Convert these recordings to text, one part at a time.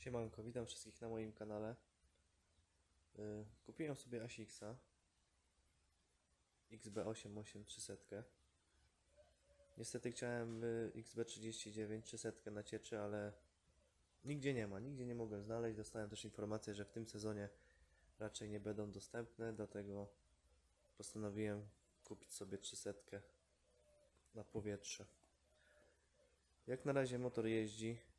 Siemanko, witam wszystkich na moim kanale. Y, Kupiłem sobie Asixa XB88300. Niestety chciałem y, XB39 300 na cieczy, ale nigdzie nie ma, nigdzie nie mogłem znaleźć. Dostałem też informację, że w tym sezonie raczej nie będą dostępne, dlatego postanowiłem kupić sobie 300 na powietrze. Jak na razie motor jeździ,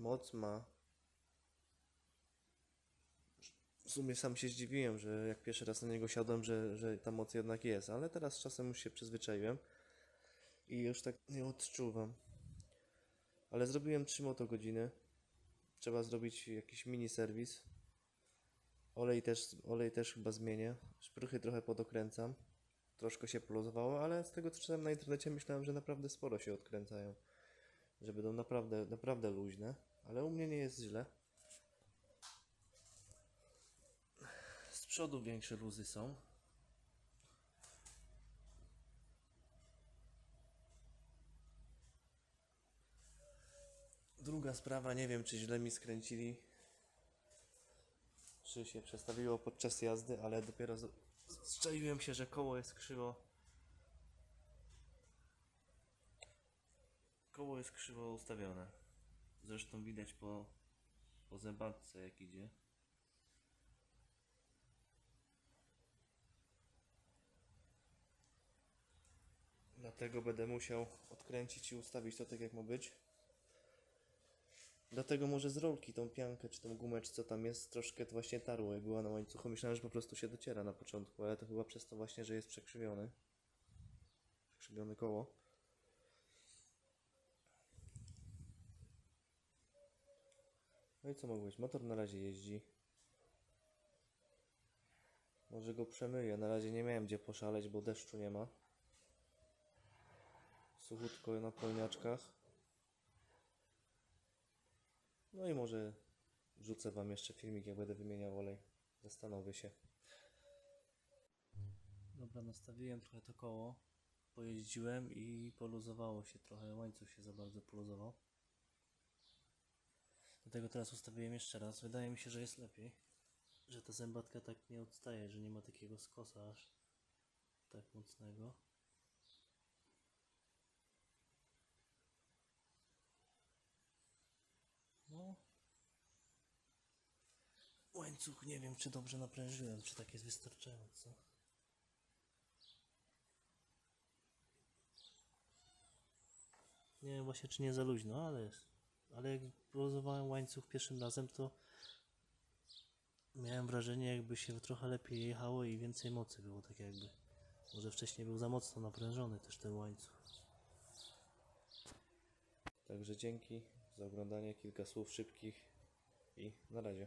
moc ma. W sumie sam się zdziwiłem, że jak pierwszy raz na niego siadłem, że, że ta moc jednak jest, ale teraz czasem już się przyzwyczaiłem i już tak nie odczuwam. Ale zrobiłem 3 motogodziny. Trzeba zrobić jakiś mini serwis. Olej też, olej też chyba zmienię. Szprychy trochę podokręcam. Troszkę się poluzowało, ale z tego co czytałem na internecie myślałem, że naprawdę sporo się odkręcają że będą naprawdę, naprawdę luźne, ale u mnie nie jest źle. Z przodu większe luzy są. Druga sprawa, nie wiem czy źle mi skręcili, czy się przestawiło podczas jazdy, ale dopiero strzeliłem się, że koło jest krzywo Koło jest krzywo ustawione. Zresztą widać po, po zębatce jak idzie. Dlatego będę musiał odkręcić i ustawić to tak jak ma być. Dlatego może z rolki tą piankę czy tą gumę czy co tam jest troszkę to właśnie tarło jak była na łańcuchu. Myślałem, że po prostu się dociera na początku, ale to chyba przez to właśnie, że jest przekrzywiony. Przekrzywione koło. No i co mogłeś? Motor na razie jeździ. Może go przemyję. Na razie nie miałem gdzie poszaleć, bo deszczu nie ma. Suchutko na polniaczkach. No i może wrzucę wam jeszcze filmik, jak będę wymieniał olej. Zastanowię się. Dobra, nastawiłem trochę to koło. Pojeździłem i poluzowało się trochę. Łańcuch się za bardzo poluzował. Dlatego teraz ustawiłem jeszcze raz. Wydaje mi się, że jest lepiej. Że ta zębatka tak nie odstaje, że nie ma takiego skosa aż tak mocnego. No. Łańcuch nie wiem, czy dobrze naprężyłem, czy tak jest wystarczająco. Nie wiem właśnie, czy nie za luźno, ale jest. Ale jak poluzowałem łańcuch pierwszym razem, to miałem wrażenie, jakby się trochę lepiej jechało i więcej mocy było, tak jakby. Może wcześniej był za mocno naprężony też ten łańcuch. Także dzięki za oglądanie, kilka słów szybkich i na razie.